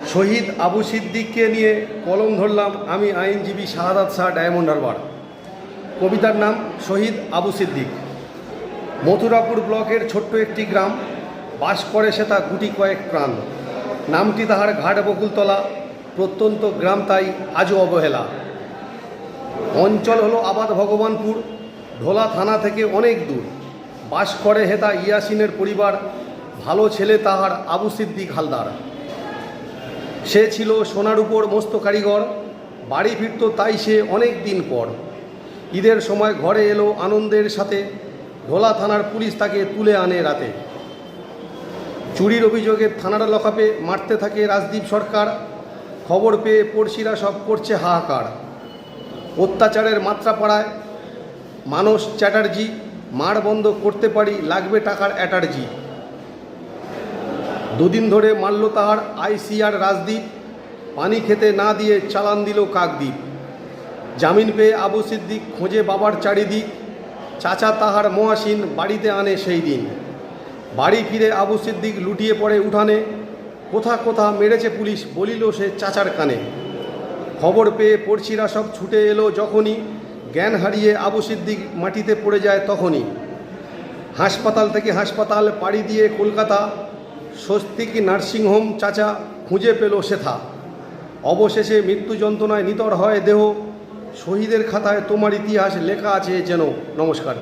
শহীদ আবু সিদ্দিককে নিয়ে কলম ধরলাম আমি আইনজীবী শাহাদাত শাহ ডায়মন্ড হারবার। কবিতার নাম শহীদ আবু সিদ্দিক। মথুরাপুর ব্লকের ছোট্ট একটি গ্রাম, বাস করে সে তা গুটি কয়েক প্রাণ। নামটি তাহার ঘাট বকুলতলা, প্রত্যন্ত গ্রাম তাই আজও অবহেলা। অঞ্চল হলো আবাদ ভগবানপুর, ঢোলা থানা থেকে অনেক দূর। বাস করে হেতা ইয়াসিনের পরিবার, ভালো ছেলে তাহার আবু সিদ্দিক হালদার। সে ছিল সোনার উপর মস্ত কারিগর, বাড়ি ফিরত তাই সে অনেক দিন পর। ঈদের সময় ঘরে এলো আনন্দের সাথে ঢোলা থানার পুলিশ তাকে তুলে আনে রাতে। চুরির অভিযোগে থানার লকাপে মারতে থাকে রাজদীপ সরকার, খবর পেয়ে পড়শিরা সব করছে হাহাকার। অত্যাচারের মাত্রা পাড়ায়, মানস চ্যাটার্জি, মার বন্ধ করতে পারি লাগবে টাকার অ্যাটার্জি। দুদিন ধরে মারল তাহার আইসিআর রাজদীপ। পানি খেতে না দিয়ে চালান দিল কাকদ্বীপ। জামিন পেয়ে আবু সিদ্দিক খোঁজে বাবার চারিদিক। চাচা তাহার মহাসিন বাড়িতে আনে সেই দিন। বাড়ি ফিরে আবু সিদ্দিক লুটিয়ে পড়ে উঠানে। কোথা কোথা মেরেছে পুলিশ বলিল সে চাচার কানে। খবর পেয়ে পড়শিরা সব ছুটে এলো যখনই। জ্ঞান হারিয়ে আবু সিদ্দিক মাটিতে পড়ে যায় তখনই। হাসপাতাল থেকে হাসপাতাল পাড়ি দিয়ে কলকাতা। স্বস্তিক নার্সিংহোম চাচা খুঁজে পেল সেথা অবশেষে মৃত্যু যন্ত্রণায় নিতর হয় দেহ। শহীদের খাতায় তোমার ইতিহাস লেখা আছে যেন। নমস্কার।